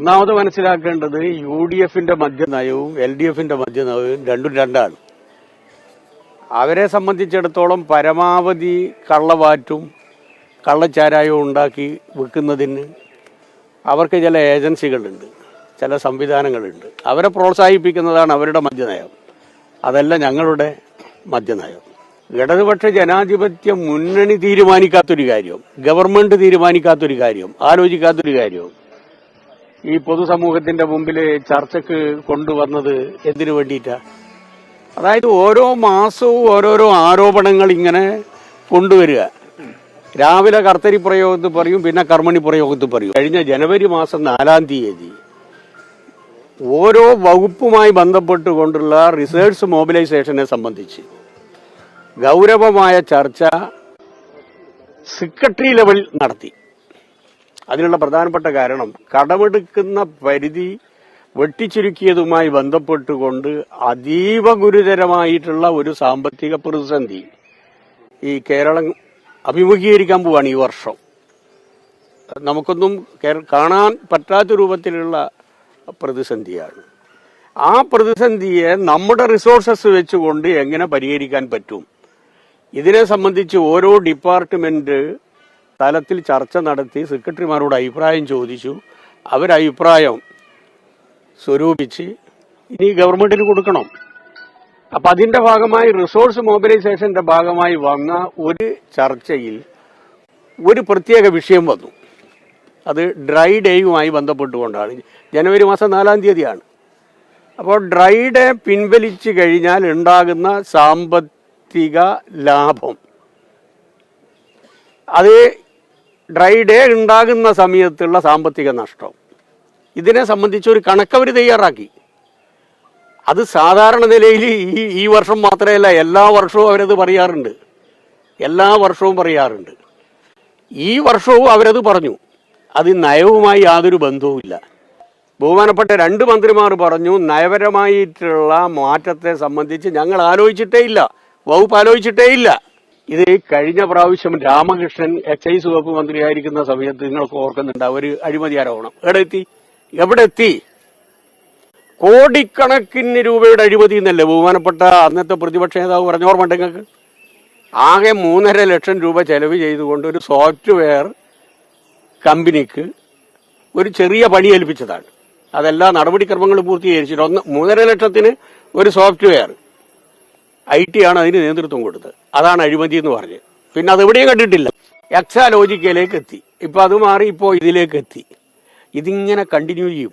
ഒന്നാമത് മനസ്സിലാക്കേണ്ടത് U D എഫിന്റെ മദ്യനയവും എൽ ഡി എഫിന്റെ മദ്യനയവും രണ്ടും രണ്ടാണ്. അവരെ സംബന്ധിച്ചിടത്തോളം പരമാവധി കള്ളവാറ്റും കള്ളച്ചാരായവും ഉണ്ടാക്കി വിൽക്കുന്നതിന് അവർക്ക് ചില ഏജൻസികളുണ്ട് ചില സംവിധാനങ്ങളുണ്ട്. അവരെ പ്രോത്സാഹിപ്പിക്കുന്നതാണ് അവരുടെ മദ്യനയം. അതല്ല ഞങ്ങളുടെ മദ്യനയം. ഇടതുപക്ഷ ജനാധിപത്യ മുന്നണി തീരുമാനിക്കാത്തൊരു കാര്യം ഗവൺമെന്റ് തീരുമാനിക്കാത്തൊരു കാര്യം ആലോചിക്കാത്തൊരു കാര്യവും ഈ പൊതുസമൂഹത്തിന്റെ മുമ്പിൽ ചർച്ചക്ക് കൊണ്ടുവന്നത് എന്തിനു വേണ്ടിയിട്ടാ? അതായത് ഓരോ മാസവും ഓരോരോ ആരോപണങ്ങൾ ഇങ്ങനെ കൊണ്ടുവരിക. രാവിലെ കർത്തരി പ്രയോഗത്തിൽ പറയും പിന്നെ കർമ്മണി പ്രയോഗത്തിൽ പറയും. കഴിഞ്ഞ ജനുവരി മാസം നാലാം തീയതി ഓരോ വകുപ്പുമായി ബന്ധപ്പെട്ടുകൊണ്ടുള്ള റിസേർച്ച് മൊബിലൈസേഷനെ സംബന്ധിച്ച് ഗൗരവമായ ചർച്ച സെക്രട്ടറി ലെവൽ നടത്തി. അതിനുള്ള പ്രധാനപ്പെട്ട കാരണം കടമെടുക്കുന്ന പരിധി വെട്ടിച്ചുരുക്കിയതുമായി ബന്ധപ്പെട്ടുകൊണ്ട് അതീവ ഗുരുതരമായിട്ടുള്ള ഒരു സാമ്പത്തിക പ്രതിസന്ധി ഈ കേരളം അഭിമുഖീകരിക്കാൻ പോവാണ് ഈ വർഷം. നമുക്കൊന്നും കാണാൻ പറ്റാത്ത രൂപത്തിലുള്ള പ്രതിസന്ധിയാണ്. ആ പ്രതിസന്ധിയെ നമ്മുടെ റിസോഴ്സസ് വെച്ചുകൊണ്ട് എങ്ങനെ പരിഹരിക്കാൻ പറ്റും? ഇതിനെ സംബന്ധിച്ച് ഓരോ ഡിപ്പാർട്ട്മെന്റ് തലത്തിൽ ചർച്ച നടത്തി സെക്രട്ടറിമാരോട് അഭിപ്രായം ചോദിച്ചു. അവരഭിപ്രായം സ്വരൂപിച്ച് ഇനി ഗവൺമെന്റിന് കൊടുക്കണം. അപ്പൊ അതിന്റെ ഭാഗമായി റിസോഴ്സ് മൊബിലൈസേഷന്റെ ഭാഗമായി വന്ന ഒരു ചർച്ചയിൽ ഒരു പ്രത്യേക വിഷയം വന്നു. അത് ഡ്രൈ ഡേയുമായി ബന്ധപ്പെട്ടുകൊണ്ടാണ്. ജനുവരി മാസം നാലാം തീയതിയാണ്. അപ്പോൾ ഡ്രൈ ഡേ പിൻവലിച്ചു കഴിഞ്ഞാൽ ഉണ്ടാകുന്ന സാമ്പത്തിക ലാഭം. അത് ഡ്രൈ ഡേ ഉണ്ടാകുന്ന സമയത്തുള്ള സാമ്പത്തിക നഷ്ടം. ഇതിനെ സംബന്ധിച്ച് ഒരു കണക്കവർ തയ്യാറാക്കി. അത് സാധാരണ നിലയിൽ ഈ ഈ വർഷം മാത്രമല്ല എല്ലാ വർഷവും അവരത് പറയാറുണ്ട്. എല്ലാ വർഷവും പറയാറുണ്ട്. ഈ വർഷവും അവരത് പറഞ്ഞു. അത് നയവുമായി യാതൊരു ബന്ധവുമില്ല. ബഹുമാനപ്പെട്ട രണ്ട് മന്ത്രിമാർ പറഞ്ഞു നയപരമായിട്ടുള്ള മാറ്റത്തെ സംബന്ധിച്ച് ഞങ്ങൾ ആലോചിച്ചിട്ടേ ഇല്ല. വകുപ്പ് ആലോചിച്ചിട്ടേ ഇല്ല. ഇത് കഴിഞ്ഞ പ്രാവശ്യം രാമകൃഷ്ണൻ എക്സൈസ് വകുപ്പ് മന്ത്രിയായിരിക്കുന്ന സമയത്ത് നിങ്ങൾക്ക് ഓർക്കുന്നുണ്ട് അവർ അഴിമതി ആരോപണം. എവിടെ എത്തി എവിടെ എത്തി കോടിക്കണക്കിന് രൂപയുടെ അഴിമതി എന്നല്ലേ ബഹുമാനപ്പെട്ട അന്നത്തെ പ്രതിപക്ഷ നേതാവ് പറഞ്ഞ ഓർമ്മ ഉണ്ട് നിങ്ങൾക്ക്? ആകെ മൂന്നര ലക്ഷം രൂപ ചെലവ് ചെയ്തുകൊണ്ട് ഒരു സോഫ്റ്റ്വെയർ കമ്പനിക്ക് ഒരു ചെറിയ പണി ഏൽപ്പിച്ചതാണ്. അതെല്ലാ നടപടിക്രമങ്ങളും പൂർത്തീകരിച്ചിട്ട് ഒന്ന് മൂന്നര ലക്ഷത്തിന് ഒരു സോഫ്റ്റ്വെയർ ഐ ടി ആണ് അതിന് നേതൃത്വം കൊടുത്തത്. അതാണ് അഴിമതി എന്ന് പറഞ്ഞ്. പിന്നെ അത് എവിടെയും കണ്ടിട്ടില്ല. എക്സാലോജിക്കയിലേക്ക് എത്തി. ഇപ്പോൾ അത് മാറി ഇപ്പോൾ ഇതിലേക്ക് എത്തി. ഇതിങ്ങനെ കണ്ടിന്യൂ ചെയ്യും.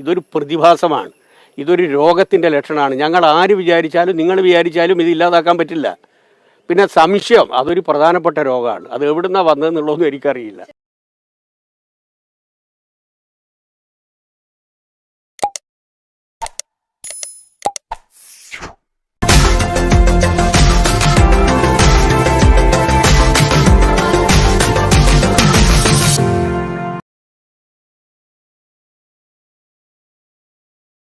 ഇതൊരു പ്രതിഭാസമാണ്. ഇതൊരു രോഗത്തിന്റെ ലക്ഷണമാണ്. ഞങ്ങൾ ആര് വിചാരിച്ചാലും നിങ്ങൾ വിചാരിച്ചാലും ഇത് ഇല്ലാതാക്കാൻ പറ്റില്ല. പിന്നെ സംശയം അതൊരു പ്രധാനപ്പെട്ട രോഗമാണ്. അത് എവിടുന്നാണ് വന്നതെന്നുള്ളതൊന്നും എനിക്കറിയില്ല.